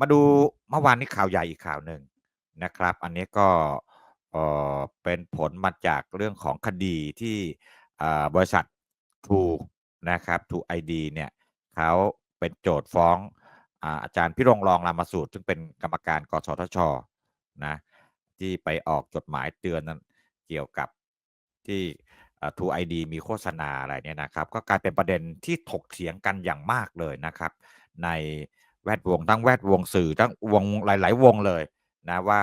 มาดูเมื่อวานนี้ข่าวใหญ่อีกข่าวหนึ่งนะครับ อันนี้ก็เอ่อเป็นผลมาจากเรื่องของคดีที่บริษัท True นะครับ True ID เนี่ยเขาเป็นโจทย์ฟ้องอาจารย์พิรงรองรามสูตร ซึ่งเป็นกรรมการกสทชนะที่ไปออกจดหมายเตือนนั้นเกี่ยวกับที่อ่า True ID มีโฆษณาอะไรเนี่ยนะครับ ก็กลายเป็นประเด็นที่ถกเถียงกันอย่างมากเลยนะครับ ใน แวดวงทั้งแวดวงสื่อทั้งวงหลาย ๆ วงเลยนะว่า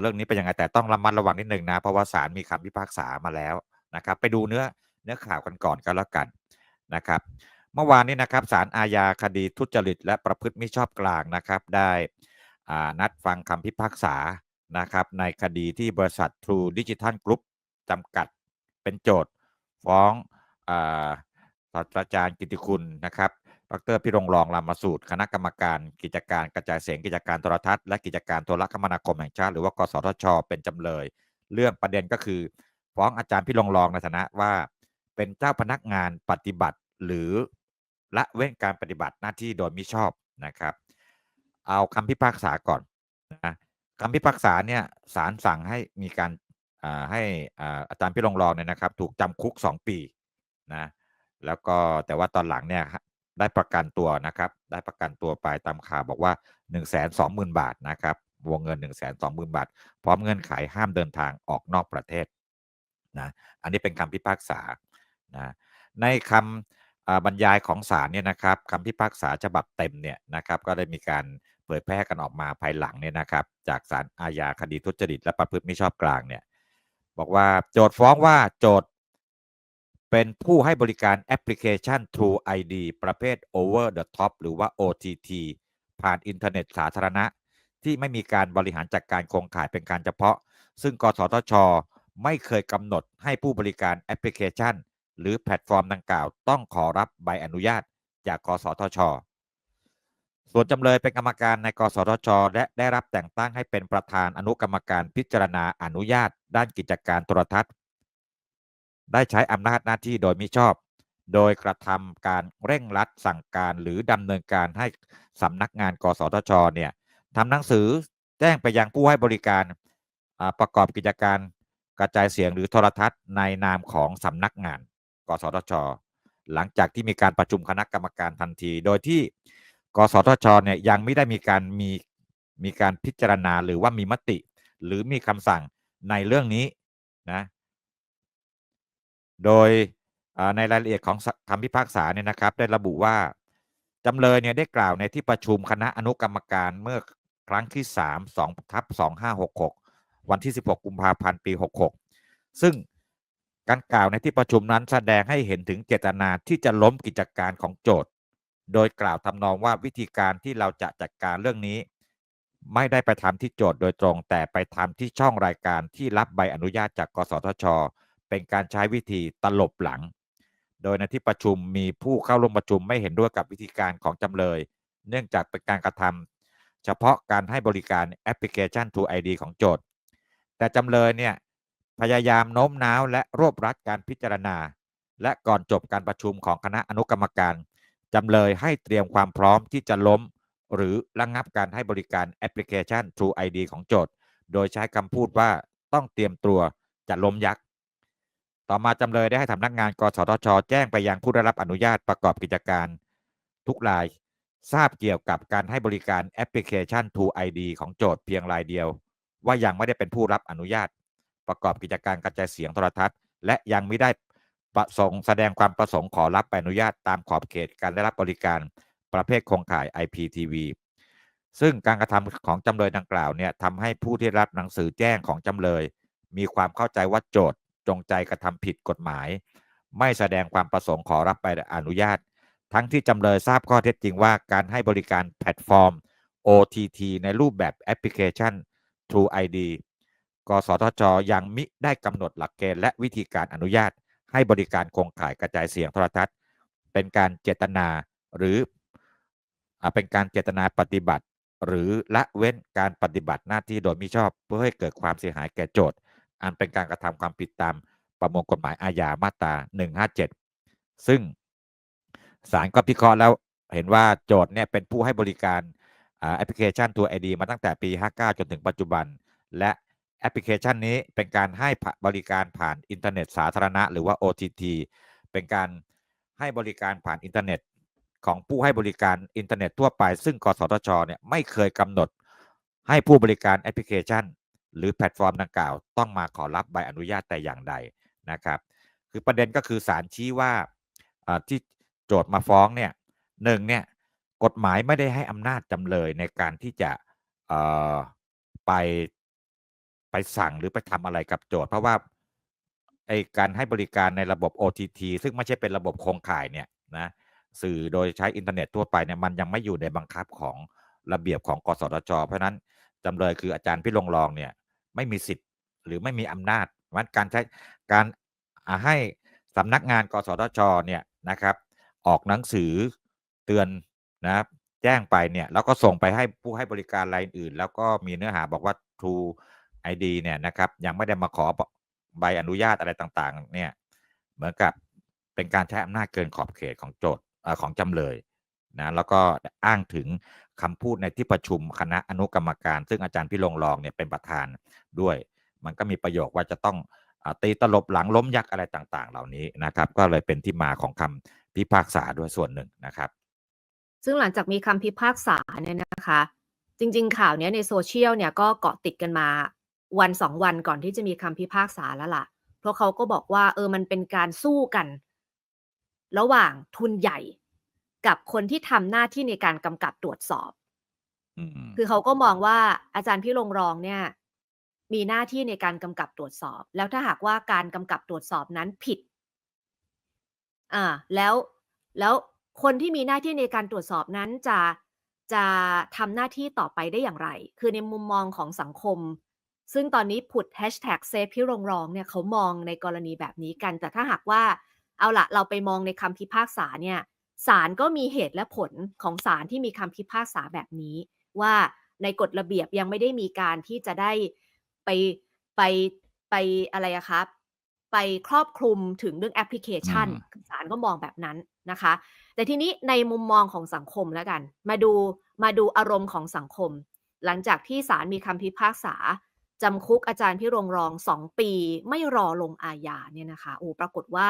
เรื่องนี้เป็นยังไงแต่ต้องระมัดระวังนิดหนึ่งนะ เพราะว่าศาลมีคำพิพากษามาแล้วนะครับ ไปดูเนื้อเนื้อข่าวกันก่อนก็แล้วกันนะครับ เมื่อวานนี้นะครับศาลอาญาคดีทุจริต และประพฤติมิชอบกลางนะครับ ได้นัดฟังคำพิพากษานะครับ ในคดีที่บริษัท True Digital Group จำกัดเป็นโจทย์ฟ้องอ่าศาสตราจารย์กิติคุณนะครับ ดรพิรงรองรามาสูตร คณะกรรมการกิจการกระจายเสียงกิจการโทรทัศน์และกิจการโทรคมนาคมแห่งชาติ หรือว่ากสทช เป็นจำเลย เรื่องประเด็นก็คือ ฟ้องอาจารย์พิรงรองในฐานะว่า เป็นเจ้าพนักงานปฏิบัติ หรือละเว้นการปฏิบัติหน้าที่โดยมิชอบนะครับ เอาคำพิพากษาก่อนนะคำพิพากษาเนี่ยศาลสั่งให้มีการอ่าให้อาจารย์พิรงรองเนี่ยนะครับ ถูกจำคุก 2 ปีนะแล้วก็แต่ว่าตอนหลังเนี่ย ได้ประกันตัวนะครับ ได้ประกันตัวไปตามข่าวบอกว่า 1 2 0 0 0 0 บาทนะครับ วงเงิน 1 2 0 0 0 0 บาท พร้อมเงื่อนไขห้ามเดินทางออกนอกประเทศนะอันนี้เป็นคำพิพากษานะในคำอ่าบรรยายของศาลเนี่ยนะครับคำพิพากษาฉบับเต็มเนี่ยนะครับ ก็ได้มีการเผยแพร่กันออกมาภายหลังเนี่ยนะครับ จากศาลอาญาคดีทุจริตและประพฤติมิชอบกลางเนี่ยบอกว่าโจทฟ้องว่าโจท เป็นผู้ให้บริการแอปพลิเคชัน True ID ประเภท Over the Top หรือว่า OTT ผ่านอินเทอร์เน็ตสาธารณะ ที่ไม่มีการบริหารจัดการโครงข่ายเป็นการเฉพาะ ซึ่งกสทช ไม่เคยกำหนดให้ผู้บริการแอปพลิเคชัน หรือแพลตฟอร์มดังกล่าว ต้องขอรับใบอนุญาตจากกสทช ส่วนจำเลยเป็นกรรมการในกสทช และได้รับแต่งตั้งให้เป็นประธานอนุกรรมการพิจารณาอนุญาต ด้านกิจการโทรทัศน์ ได้ใช้อำนาจหน้าที่โดยมิชอบ โดยกระทำการเร่งรัดสั่งการหรือดำเนินการให้สำนักงานกสทชเนี่ยทำหนังสือแจ้งไปยังผู้ให้บริการอ่าประกอบกิจการกระจายเสียงหรือโทรทัศน์ในนามของสำนักงาน กสทช หลังจากที่มีการประชุมคณะกรรมการทันที โดยที่กสทชเนี่ยยังไม่ได้มีการมีมีการพิจารณาหรือว่ามีมติ หรือมีคำสั่งในเรื่องนี้นะ โดยในรายละเอียดของคำพิพากษาเนี่ยนะครับได้ระบุว่าจำเลยเนี่ยได้กล่าวในที่ประชุมคณะอนุกรรมการเมื่อครั้งที่ 3 2ทับ2566 วันที่ 16 กุมภาพันธ์ ปี 66 ซึ่งการกล่าวในที่ประชุมนั้นแสดงให้เห็นถึงเจตนาที่จะล้มกิจการของโจทย์ โดยกล่าวทำนองว่าวิธีการที่เราจะจัดการเรื่องนี้ ไม่ได้ไปทำที่โจทย์โดยตรง แต่ไปทำที่ช่องรายการที่รับใบอนุญาตจากกสทช เป็นการใช้วิธีตลบหลัง โดยในที่ประชุมมีผู้เข้าร่วมประชุมไม่เห็นด้วยกับวิธีการของจำเลย เนื่องจากเป็นการกระทำเฉพาะการให้บริการแอปพลิเคชัน True ID ของโจทย์แต่จำเลยเนี่ยพยายามโน้มน้าวและรวบรัดการพิจารณา และก่อนจบการประชุมของคณะอนุกรรมการจำเลยให้เตรียมความพร้อมที่จะล้ม หรือระงงับการให้บริการแอปพลิเคชัน True ID ของโจทย์ โดยใช้คำพูดว่าต้องเตรียมตัวจะล้มยักษ์ ต่อมาจำเลยได้ให้สำนักงานกสทช แจ้งไปยังผู้ได้รับอนุญาตประกอบกิจการทุกราย ทราบเกี่ยวกับการให้บริการแอปพลิเคชัน True ID ของโจทย์เพียงรายเดียว ว่ายังไม่ได้เป็นผู้รับอนุญาต ประกอบกิจการกระจายเสียงโทรทัศน์ และยังไม่ได้ประสงค์แสดงความประสงค์ขอรับใบอนุญาตตามขอบเขตการได้รับบริการประเภทโครงข่าย IPTV ซึ่งการกระทำของจำเลยดังกล่าวเนี่ยทำให้ผู้ที่รับหนังสือแจ้งของจำเลย มีความเข้าใจว่าโจทย์ จงใจกระทำผิดกฎหมาย ไม่แสดงความประสงค์ขอรับใบอนุญาต ทั้งที่จำเลยทราบข้อเท็จจริงว่าการให้บริการแพลตฟอร์ม OTT ในรูปแบบแอปพลิเคชัน True ID กสทช ยังมิได้กำหนดหลักเกณฑ์และวิธีการอนุญาต ให้บริการโครงข่ายกระจายเสียงโทรทัศน์ เป็นการเจตนาหรืออเป็นการเจตนาปฏิบัติ หรือละเว้นการปฏิบัติหน้าที่โดยมิชอบเพื่อให้เกิดความเสียหายแก่โจทย์ อันเป็นการกระทำความผิดตามประมวลกฎหมายอาญามาตรา 157 ซึ่งศาลก็พิเคราะห์แล้วเห็นว่าโจทย์เนี่ยเป็นผู้ให้บริการแอปพลิเคชัน True ID มาตั้งแต่ปี 59 จนถึงปัจจุบัน และแอปพลิเคชันนี้เป็นการให้บริการผ่านอินเทอร์เน็ตสาธารณะ หรือว่า OTT เป็นการให้บริการผ่านอินเทอร์เน็ตของผู้ให้บริการอินเทอร์เน็ตทั่วไป ซึ่งกสทชเนี่ยไม่เคยกำหนดให้ผู้บริการแอปพลิเคชัน หรือแพลตฟอร์มดังกล่าว ต้องมาขอรับใบอนุญาตแต่อย่างใดนะครับ คือประเด็นก็คือศาลชี้ว่าที่โจทย์มาฟ้องเนี่ยหนึ่งเนี่ยกฎหมายไม่ได้ให้อำนาจจำเลยในการที่จะไปไปสั่งหรือไปทำอะไรกับโจทย์ เพราะว่าไอการให้บริการในระบบ OTT ซึ่งไม่ใช่เป็นระบบโครงข่ายเนี่ยนะสื่อโดยใช้อินเทอร์เน็ตทั่วไปเนี่ยมันยังไม่อยู่ในบังคับของระเบียบของกสทช เพราะฉะนั้นจำเลยคืออาจารย์พิรงรองเนี่ย ไม่มีสิทธิ์ หรือไม่มีอำนาจเพราการใช้การให้สำนักงานกสทชเนี่ยนะครับ ออกหนังสือเตือนนะแจ้งไปเนี่ยแล้วก็ส่งไปให้ผู้ให้บริการรายอื่น แล้วก็มีเนื้อหาบอกว่า True ID เนี่ยนะครับ ยังไม่ได้มาขอใบอนุญาตอะไรต่างๆ เนี่ยเหมือนกับเป็นการใช้อำนาจเกินขอบเขตของโจทย์ของจำเลยนะแล้วก็อ้างถึง คำพูดในที่ประชุมคณะอนุกรรมการ ซึ่งอาจารย์พิรงรองเนี่ยเป็นประธานด้วย มันก็มีประโยคว่าจะต้องอตีตลบหลังล้มยักษ์อะไรต่าง ๆ เหล่านี้นะครับ ก็เลยเป็นที่มาของคำพิพากษาด้วยส่วนหนึ่งนะครับ ซึ่งหลังจากมีคำพิพากษาเนี่ยนะคะ จริง ๆ ข่าวเนี้ยในโซเชียลเนี่ยก็เกาะติดกันมาวันสองวันก่อนที่จะมีคำพิพากษาแล้วล่ะ เพราะเขาก็บอกว่าเออมันเป็นการสู้กัน ระหว่างทุนใหญ่ กับคนที่ทำหน้าที่ในการกำกับตรวจสอบอืมคือเขาก็มองว่าอาจารย์พี่ลงรองเนี่ย มีหน้าที่ในการกำกับตรวจสอบ แล้วถ้าหากว่าการกำกับตรวจสอบนั้นผิด อ่า แล้วแล้วคนที่มีหน้าที่ในการตรวจสอบนั้นจะจะทำหน้าที่ต่อไปได้อย่างไร คือในมุมมองของสังคม ซึ่งตอนนี้ผุดแฮชแท็กเซฟพี่รงรองเนี่ยเขามองในกรณีแบบนี้กัน แต่ถ้าหากว่า เอาละเราไปมองในคำพิพากษาเนี่ย ศาลก็มีเหตุและผลของศาลที่มีคำพิพากษาแบบนี้ ว่าในกฎระเบียบยังไม่ได้มีการที่จะได้ไปไปไปอะไรอะครับ ไปครอบคลุมถึงเรื่องแอปพลิเคชันอืมศาลก็มองแบบนั้นนะคะ แต่ทีนี้ในมุมมองของสังคมแล้วกัน มาดูมาดูอารมณ์ของสังคม หลังจากที่ศาลมีคำพิพากษาจำคุกอาจารย์พิรงรองสองปีไม่รอลงอาญาเนี่ยนะคะโอ้ปรากฏว่า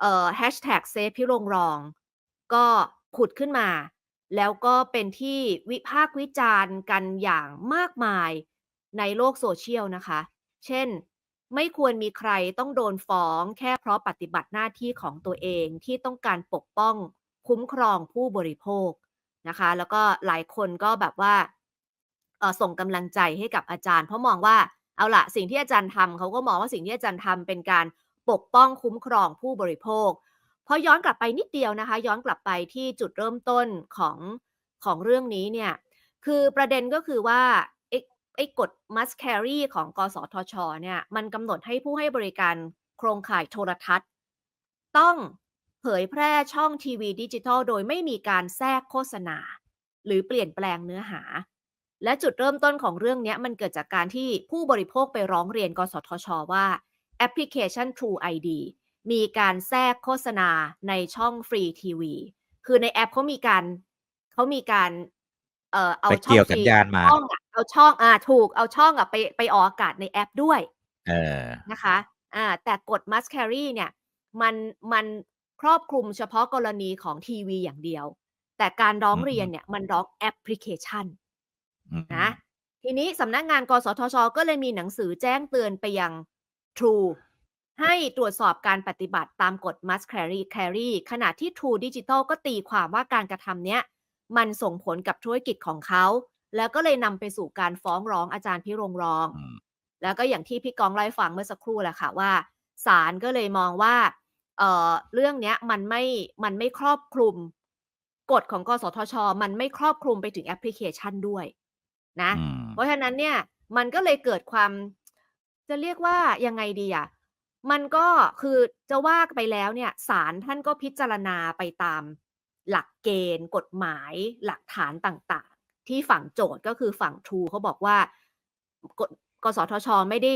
เอ่อแฮชแท็กเซฟพิรงรอง ก็ผุดขึ้นมา แล้วก็เป็นที่วิพากษ์วิจารณ์กันอย่างมากมายในโลกโซเชียลนะคะ เช่น ไม่ควรมีใครต้องโดนฟ้องแค่เพราะปฏิบัติหน้าที่ของตัวเองที่ต้องการปกป้องคุ้มครองผู้บริโภคนะคะ แล้วก็หลายคนก็แบบว่าเออส่งกำลังใจให้กับอาจารย์ เพราะมองว่าเอาละสิ่งที่อาจารย์ทำเขาก็มองว่าสิ่งที่อาจารย์ทำเป็นการ ปกป้องคุ้มครองผู้บริโภคพอย้อนกลับไปนิดเดียวนะคะ ย้อนกลับไปที่จุดเริ่มต้นของของเรื่องนี้เนี่ย คือประเด็นก็คือว่าไอ้กฎ must carry ของกสทช เนี่ย มันกำหนดให้ผู้ให้บริการโครงข่ายโทรทัศน์ ต้องเผยแพร่ช่องทีวีดิจิทัล โดยไม่มีการแทรกโฆษณา หรือเปลี่ยนแปลงเนื้อหา และจุดเริ่มต้นของเรื่องนี้มันเกิดจากการที่ผู้บริโภคไปร้องเรียน กสทช ว่า แอปพลิเคชัน True ID มีการแทรกโฆษณาในช่องฟรีทีวี คือในแอปเขามีการเขามีการเอ่อเอาไปช่อเกี่งยวฟสัญรีญาณมาช่องอะเอาช่องอ่าถูกเอาช่องอะไปไปออกอากาศในแอปด้วย เออนะคะอ่าแต่กฎ must carry เนี่ยมันมันครอบคลุมเฉพาะกรณีของทีวีอย่างเดียว แต่การร้องอืมเรียนเนี่ยมันร้องแอปพลิเคชันอืมนะทีนี้สำนักงานกสทช ก็เลยมีหนังสือแจ้งเตือนไปยัง True ให้ตรวจสอบการปฏิบัติตามกฎ must carry carry ขณะที่ True Digital ก็ตีความว่าการกระทำเนี้ย มันส่งผลกับธุรกิจของเขา แล้วก็เลยนำไปสู่การฟ้องร้องอาจารย์พิรงรองอืมแล้วก็อย่างที่พี่กองเล่าให้ฟังเมื่อสักครู่แหละค่ะว่าศาลก็เลยมองว่าเอ่อเรื่องเนี้ยมันไม่มันไม่ครอบคลุมกฎของกสทช มันไม่ครอบคลุมไปถึงแอปพลิเคชันด้วยนะอืมเพราะฉะนั้นเนี่ยมันก็เลยเกิดความ จะเรียกว่ายังไงดีอะมันก็คือจะว่าไปแล้วเนี่ยศาลท่านก็พิจารณาไปตามหลักเกณฑ์ กฎหมาย หลักฐานต่างๆ ที่ฝั่งโจทย์ก็คือฝั่งทูเขาบอกว่ากฎกสทช ไม่ได้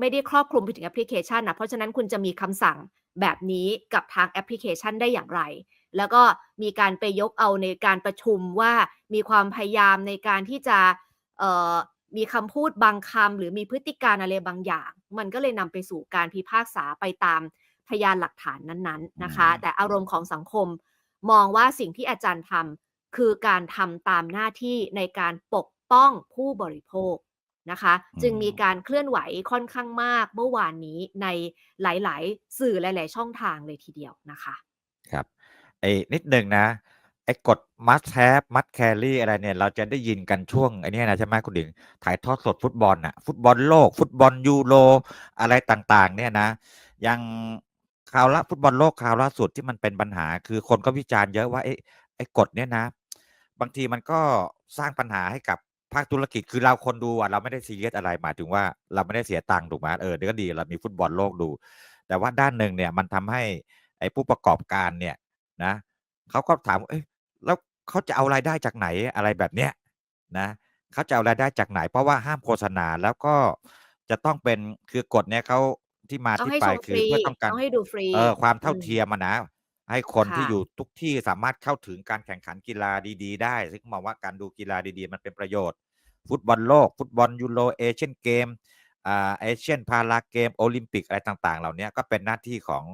ไม่ได้ครอบคลุมไปถึงแอปพลิเคชันนะเพราะฉะนั้นคุณจะมีคำสั่งแบบนี้กับทางแอปพลิเคชันได้อย่างไร แล้วก็มีการไปยกเอาในการประชุมว่ามีความพยายามในการที่จะ มีคำพูดบางคำหรือมีพฤติการอะไรบางอย่าง มันก็เลยนำไปสู่การพิพากษาไปตามพยานหลักฐานนั้นๆนะคะอืมแต่อารมณ์ของสังคมมองว่าสิ่งที่อาจารย์ทำคือการทำตามหน้าที่ในการปกป้องผู้บริโภคนะคะ จึงมีการเคลื่อนไหวค่อนข้างมากเมื่อวานนี้ในหลาย ๆ สื่อหลาย ๆ ช่องทางเลยทีเดียวนะคะ ครับไอ้นิดหนึ่งนะ ไอ้กฎ must have must carry อะไรเนี่ย เราจะได้ยินกันช่วงไอ้นี่นะใช่ไหมคุณดิงถ่ายทอดสดฟุตบอลน่ะฟุตบอลโลก ฟุตบอลยูโรอะไรต่าง ๆ เนี่ยนะยังข่าวละฟุตบอลโลกข่าวล่าสุดที่มันเป็นปัญหา คือคนก็วิจารณ์เยอะว่าไอ้ไอ้กฎเนี่ยนะ บางทีมันก็สร้างปัญหาให้กับภาคธุรกิจคือเราคนดูอะเราไม่ได้ซีเรียสอะไรหมายถึงว่าเราไม่ได้เสียตังค์ถูกไหมเออเดี๋ยวก็ดีเรามีฟุตบอลโลกดู แต่ว่าด้านหนึ่งเนี่ยมันทำให้ไอ้ผู้ประกอบการเนี่ยนะเขาก็ถามเอ้ย แล้วเขาจะเอารายได้จากไหนอะไรแบบเนี้ยนะเขาจะเอารายได้จากไหน เพราะว่าห้ามโฆษณาแล้วก็จะต้องเป็นคือกฎเนี่ยเขาที่มาต้องที่ให้ไปชมคืฟอรีเพื่อต้องการต้องให้ดูฟรีเออความเท่าอืมเทียมอะนะ ให้คนที่ค่ะอยู่ทุกที่สามารถเข้าถึงการแข่งขันกีฬาดี ๆ ได้ซึ่งมองว่าการดูกีฬาดีๆ มันเป็นประโยชน์ ฟุตบอลโลก ฟุตบอลยูโรเอเชียนเกมอ่าเอเชียนพาราเกม โอลิมปิกอะไรต่าง ๆ เหล่านี้ก็เป็นหน้าที่ของ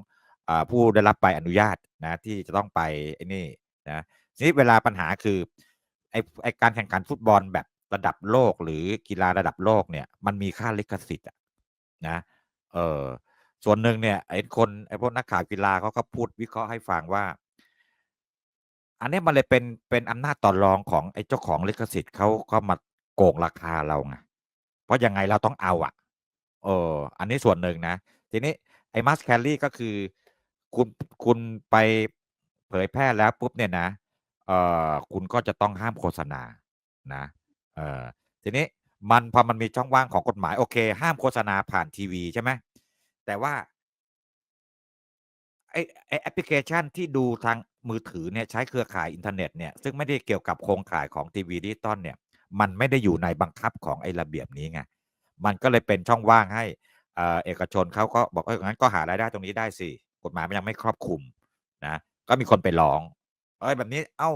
อ่าผู้ได้รับใบอนุญาตนะที่จะต้องไปไอ้นี่นะที นี้เวลาปัญหาคือไอ้ไอการแข่งขันฟุตบอลแบบระดับโลกหรือกีฬาระดับโลกเนี่ย มันมีค่าลิขสิทธิ์อะนะ เออส่วนหนึ่งเนี่ยไอ้คนไอ้พวกนักข่าวกีฬาเขาก็พูดวิเคราะห์ให้ฟังว่า อันนี้มันเลยเป็นเป็นอำนาจต่อรองของไอ้เจ้าของลิขสิทธิ์เขาก็มาโกงราคาเราไงเพราะยังไงเราต้องเอาอะเอออันนี้ส่วนหนึ่งนะ ทีนี้ไอ้มัสแคลรี่ก็คือ คุณคุณไปเผยแพร่แล้วปุ๊บเนี่ยนะ เอ่อคุณก็จะต้องห้ามโฆษณานะเอ่อทีนี้มันพอมันมีช่องว่างของกฎหมายโอเค ห้ามโฆษณาผ่านทีวีใช่ไหมแต่ว่าไอ้ไอแอปพลิเคชันที่ดูทางมือถือเนี่ยใช้เครือข่ายอินเทอร์เน็ตเนี่ยซึ่งไม่ได้เกี่ยวกับโครงข่ายของทีวีดิจิตอลเนี่ย มันไม่ได้อยู่ในบังคับของไอ้ระเบียบนี้ไงมันก็เลยเป็นช่องว่างให้เอ่อเอกชนเขาก็บอกเอองั้นก็หารายได้ตรงนี้ได้สิกฎหมายมันยังไม่ครอบคลุมนะก็มีคนไปร้อง เอ้ยแบบนี้ เอ้า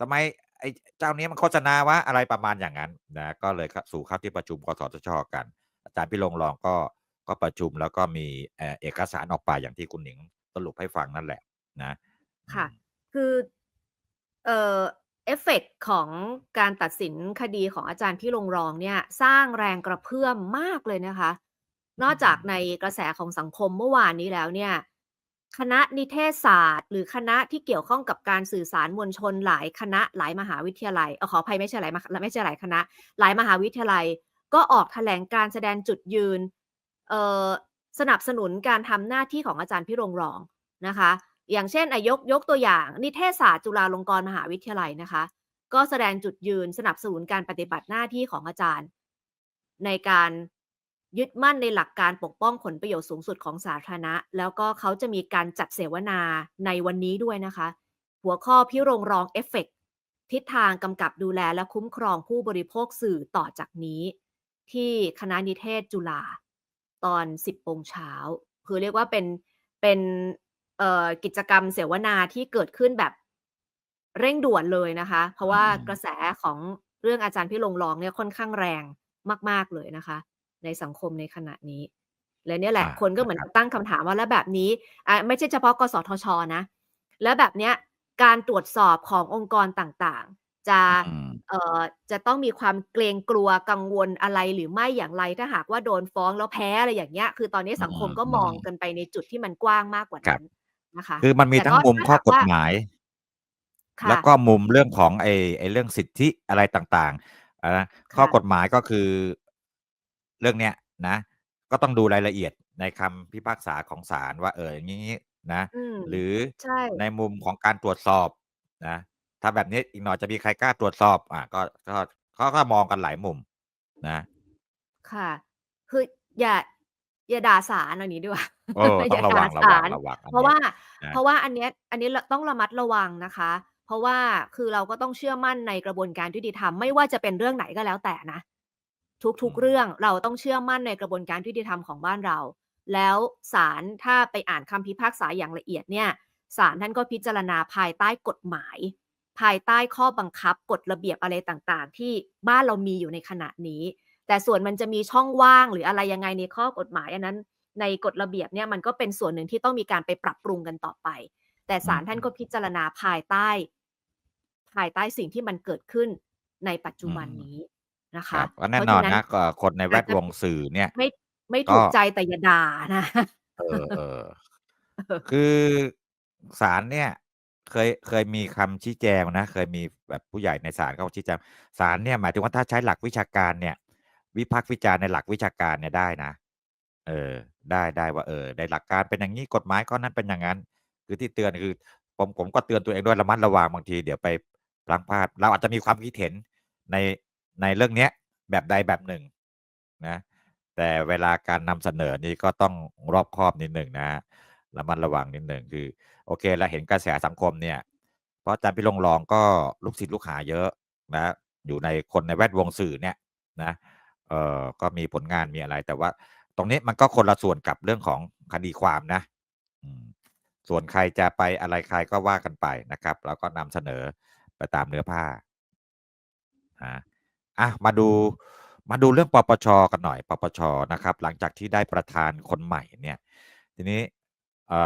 ทำไมไอ้เจ้านี้มันโฆษณาวะอะไรประมาณอย่างนั้นนะก็เลยเข้าสู่เข้าที่ประชุมกสทชกัน อาจารย์พิรงรองก็ก็ประชุมแล้วก็มีเอ่อเอกสารออกไปอย่างที่คุณหนิงสรุปให้ฟังนั่นแหละนะ ค่ะอืมคือเอ่อเอฟเฟกต์ของการตัดสินคดีของอาจารย์พี่รงรองเนี่ย สร้างแรงกระเพื่อมมากเลยนะคะ นอกจากในกระแสของสังคมเมื่อวานนี้แล้วเนี่ย คณะนิเทศศาสตร์ หรือคณะที่เกี่ยวข้องกับการสื่อสารมวลชนหลายคณะหลายมหาวิทยาลัยเออขออภัยไม่ใช่หลายไม่ใช่หลายคณะ หลายมหาวิทยาลัย ก็ออกแถลงการแสดงจุดยืนเออสนับสนุนการทำหน้าที่ของอาจารย์พี่รงรองนะคะ อย่างเช่นอยกยกตัวอย่าง นิเทศศาสตร์จุฬาลงกรณ์มหาวิทยาลัยนะคะ ก็แสดงจุดยืนสนับสนุนการปฏิบัติหน้าที่ของอาจารย์ ในการ ยึดมั่นในหลักการปกป้องผลประโยชน์สูงสุดของสาธารณะ แล้วก็เขาจะมีการจัดเสวนาในวันนี้ด้วยนะคะ หัวข้อพี่รงรองเอฟเฟกทิศทางกำกับดูแลและคุ้มครองผู้บริโภคสื่อต่อจากนี้ ที่คณะนิเทศจุฬาตอน 10โมงเช้า คือเรียกว่าเป็นเป็นกิจกรรมเสวนาที่เกิดขึ้นแบบเร่งด่วนเลยนะคะ เพราะว่ากระแสของเรื่องอาจารย์พี่ลงรองเนี่ยค่อนข้างแรงมาก ๆเลยนะคะ ในสังคมในขณะนี้ และเนี่ยแหละอ่าคนก็เหมือนนะครับตั้งคำถามว่าแล้วแบบนี้อะไม่ใช่เฉพาะกสทชนะ แล้วแบบเนี้ยการตรวจสอบขององค์กรต่างๆ จะอืมเอ่อจะต้องมีความเกรงกลัวกังวลอะไรหรือไม่อย่างไรถ้าหากว่าโดนฟ้องแล้วแพ้อะไรอย่างเงี้ย คือตอนนี้สังคมก็มองกันไปในจุดที่มันกว้างมากกว่าครันั้บนนะคะคือมันมีแต่ทั้ก็งมุมถ้าข้อหากกฎว่าหมายค่ะแล้วก็มุมเรื่องของไอ้ไอ้เรื่องสิทธิอะไรต่างๆอ่าข้อค่ะกฎหมายก็คือ เรื่องเนี้ยนะ ก็ต้องดูรายละเอียดในคำพิพากษาของศาลว่า เอออย่างนี้นะ อืม หรือใช่ ในมุมของการตรวจสอบนะ ถ้าแบบนี้อีกหน่อยจะมีใครกล้าตรวจสอบ อะก็ก็เขาก็มองกันหลายมุมนะ ค่ะ คืออย่า อย่าด่าศาลอันนี้ดีกว่าเอออต้อย่างระวัด่างระศาวังลระวังอันเพราะเนี้ยว่า นะเพราะว่าอันเนี้ยอันนี้เราต้องระมัดระวังนะคะ เพราะว่าคือเราก็ต้องเชื่อมั่นในกระบวนการยุติธรรมไม่ว่าจะเป็นเรื่องไหนก็แล้วแต่นะอื ทุกมๆเรื่องเราต้องเชื่อมั่นในกระบวนการยุติธรรมของบ้านเรา แล้วศาลถ้าไปอ่านคำพิพากษาอย่างละเอียดเนี่ยศาลท่านก็พิจารณาภายใต้กฎหมาย ภายใต้ข้อบังคับกฎระเบียบอะไรต่างๆ ที่บ้านเรามีอยู่ในขณะนี้ แต่ส่วนมันจะมีช่องว่างหรืออะไรยังไงในข้อกฎหมายอันนั้น ในกฎระเบียบเนี่ยมันก็เป็นส่วนหนึ่งที่ต้องมีการไปปรับปรุงกันต่อไป แต่ศาลท่านก็พิจารณาภายใต้ ภายใต้สิ่งที่มันเกิดขึ้นในปัจจุบันอืมนี้ นะครัคะบก็แน่เพราะนอฉะนนั้นนะก็คนในแวอาจดจะวงสื่อเนี่ย ไม่ไม่ก็ ถูกใจแต่อย่าด่านะ เออๆคือศาลเนี่ยเคยเคยมีคำชี้แจงนะ เคยมีแบบผู้ใหญ่ในศาลเขาชี้แจงศาลเนี่ยหมายถึงว่าถ้าใช้หลักวิชาการเนี่ย วิพากษ์วิจารณ์ในหลักวิชาการเนี่ยได้นะ เออ ได้ได้ว่าเออในหลักการเป็นอย่างงี้กฎหมายข้อนั้นเป็นอย่างงั้น คือที่เตือนคือ ผมผมก็เตือนตัวเองด้วยระมัดระวังบางทีเดี๋ยวไปพลั้งพลาด เราอาจจะมีความคิดเห็นใน ในเรื่องเนี้ยแบบใดแบบหนึ่งนะแต่เวลาการนำเสนอนี่ก็ต้องรอบคอบนิดหนึ่งนะระมัดระวังนิดหนึ่งคือ โอเคเราเห็นกระแสสังคมเนี่ยเพราะอาจารย์พิรงรองก็ลูกศิษย์ลูกหาเยอะนะอยู่ในคนในแวดวงสื่อเนี่ยนะเออก็มีผลงานมีอะไรแต่ว่า ตรงนี้มันก็คนละส่วนกับเรื่องของคดีความนะส่วนใครจะไปอะไรใครก็ว่ากันไปนะครับเราก็นำเสนอไปตามเนื้อผ้าอา อะมาดูมาดูเรื่องปปช.กันหน่อยปปช.นะครับ หลังจากที่ได้ประธานคนใหม่เนี่ยทีนี้เอ่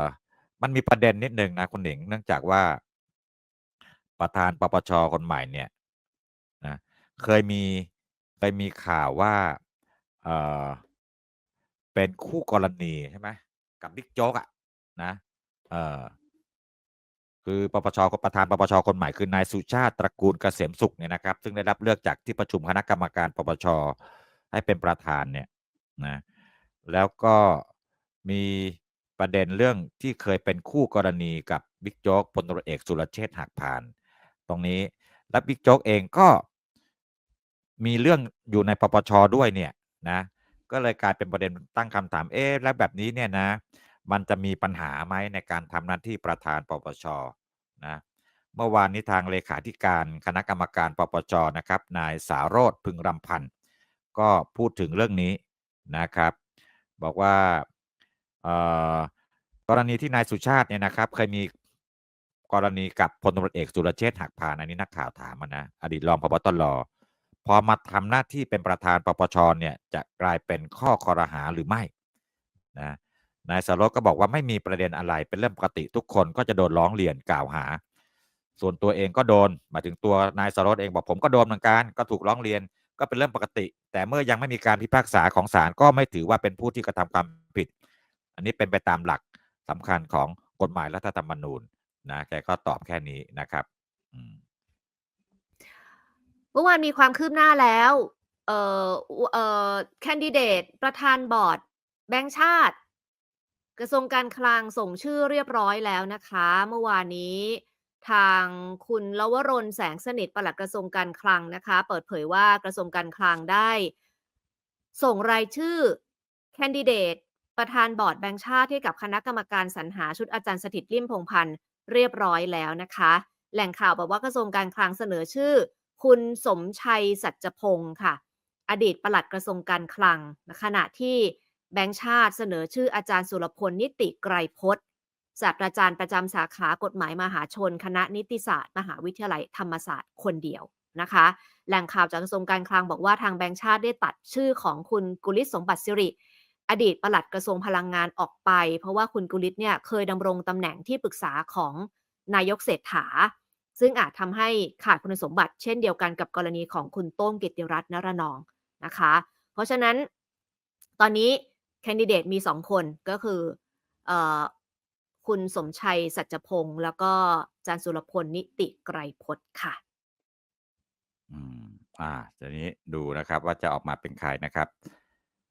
อมันมีประเด็นนิดหนึ่งนะคุณหนิง เนื่องจากว่าประธานปปช.คนใหม่เนี่ยนะเคยมีเคยมีข่าวว่าเออเป็นคู่กรณีใช่ไหมกับบิ๊กโจ๊กอะนะเออ คือปปช.ประธานปปช.คนใหม่คือนายสุชาติตระกูลเกษมสุขเนี่ยนะครับ ซึ่งได้รับเลือกจากที่ประชุมคณะกรรมการปปช.ให้เป็นประธานเนี่ยนะแล้วก็มีประเด็นเรื่องที่เคยเป็นคู่กรณีกับบิ๊กโจ๊กพลตรเอกสุรเชษฐ์หักพานต์ตรงนี้แล้วบิ๊กโจ๊กเองก็มีเรื่องอยู่ในปปช.ด้วยเนี่ยนะก็เลยกลายเป็นประเด็นตั้งคำถามเอ๊ะแล้วแบบนี้เนี่ยนะ มันจะมีปัญหาไหมในการทำหน้าที่ประธานปปช.นะเมื่อวานนี้ทางเลขาธิการคณะกรรมการปปช.นะครับนายสาโรจน์พึงรำพันธ์ก็พูดถึงเรื่องนี้นะครับ บอกว่ากรณีที่นายสุชาติเนี่ยนะครับ เคยมีกรณีกับพลตำรวจเอกสุรเชษฐ์หักพานอันนี้นักข่าวถามอะนะอดีตรองผบ.ตร.พอมาทำหน้าที่เป็นประธานปปช.เนี่ยจะกลายเป็นข้อคอรหาหรือไม่?นะ นายสารจน์ก็บอกว่าไม่มีประเด็นอะไรเป็นเรื่องปกติทุกคนก็จะโดนร้องเรียนกล่าวหา ส่วนตัวเองก็โดนมาถึงตัวนายสารจน์เองบอกผมก็โดนเหมือนกันก็ถูกร้องเรียนก็เป็นเรื่องปกติ แต่เมื่อยังไม่มีการพิพากษาของศาลก็ไม่ถือว่าเป็นผู้ที่กระทำความผิด อันนี้เป็นไปตามหลักสำคัญของกฎหมายรัฐธรรมนูญนะแกก็ตอบแค่นี้นะครับเมื่อวานมีความคืบหน้าแล้ว เอ่อเอ่อแคนดิเดตประธานบอร์ดแบงก์ชาติ กระทรวงการคลังส่งชื่อเรียบร้อยแล้วนะคะ เมื่อวานนี้ทางคุณลวรนแสงสนิทปลัดกระทรวงการคลังนะคะ เปิดเผยว่ากระทรวงการคลังได้ ส่งรายชื่อแคนดิเดตประธานบอร์ดแบงก์ชาติให้กับคณะกรรมการสรรหาชุดอาจารย์สถิตลิ่มพงพันธ์เรียบร้อยแล้วนะคะ แหล่งข่าวบอกว่ากระทรวงการคลังเสนอชื่อ คุณสมชัยสัจพงศ์ค่ะ อดีตปลัดกระทรวงการคลังขณะที่ แบงก์ชาติเสนอชื่ออาจารย์สุรพลนิติไกรพจน์ศาสตราจารย์ประจำสาขากฎหมายมหาชน คณะนิติศาสตร์ มหาวิทยาลัยธรรมศาสตร์คนเดียวนะคะ แหล่งข่าวจากกระทรวงการคลังบอกว่าทางแบงก์ชาติได้ตัดชื่อของคุณกุลิศสมบัติสิริ อดีตปลัดกระทรวงพลังงานออกไป เพราะว่าคุณกุลิศเนี่ยเคยดำรงตำแหน่งที่ปรึกษาของนายกเศรษฐา ซึ่งอาจทำให้ขาดคุณสมบัติ เช่นเดียวกันกับกรณีของคุณโต้งกิตติรัตน์นรนองนะคะ เพราะฉะนั้น ตอนนี้ แคนดิเดตมีสองคนก็คือเอคุณสมชัยสัจพงศ์แล้วก็จารย์สุรพลนิติไกรพจน์ค่ะ อืม อ่าทีนี้ดูนะครับว่าจะออกมาเป็นใครนะครับ